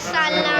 sana